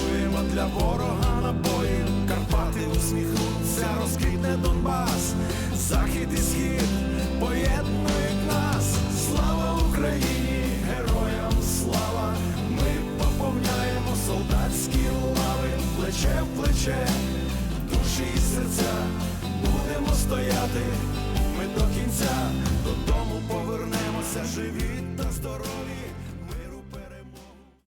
Готуємо для ворога набої, Карпати усміхнуться, розквітне Донбас, захід і схід поєднують нас, слава Україні, героям слава, ми поповняємо солдатські лави, плече в плече, душі і серця, будемо стояти, ми до кінця. Додому повернемося живі.